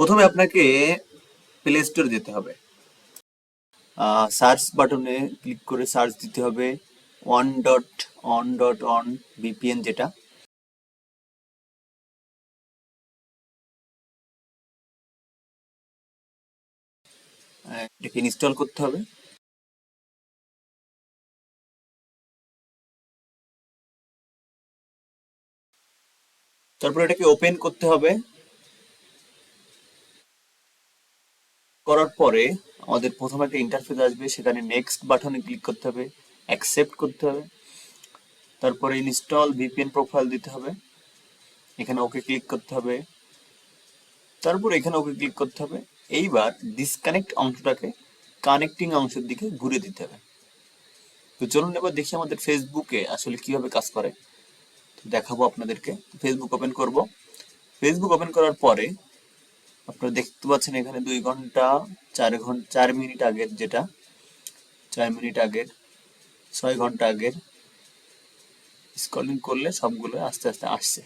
প্রথমে আপনাকে play store যেতে হবে। সার্চ বাটনে ক্লিক করে সার্চ দিতে হবে one dot on dot on VPN যেটা। এটাকে ইনস্টল করতে হবে। তারপর এটাকে ওপেন করতে হবে। করার পরে আমাদের প্রথমে একটা ইন্টারফেস আসবে, সেখানে নেক্সট বাটনে ক্লিক করতে হবে অ্যাকসেপ্ট করতে হবে, তারপরে ইনস্টল ভিপিএন প্রোফাইল দিতে হবে, এখানে ওকে ক্লিক করতে হবে, তারপর এখানে ওকে ক্লিক করতে হবে, এইবার ডিসকানেক্ট অংশটাকে কানেক্টিং অংশের দিকে ঘুরে দিতে হবে। তো চলুন এবার দেখি আমাদের ফেসবুকে আসলে কীভাবে কাজ করে। তো দেখাবো আপনাদেরকে ফেসবুক ওপেন করব। ফেসবুক ওপেন করার পরে আপনারা দেখতে পাচ্ছেন এখানে দুই ঘণ্টা, চার ঘণ্টা চার মিনিট আগের যেটা, চার মিনিট আগের, ছয় ঘণ্টা আগের স্কলিং করলে সবগুলো আস্তে আস্তে আসছে।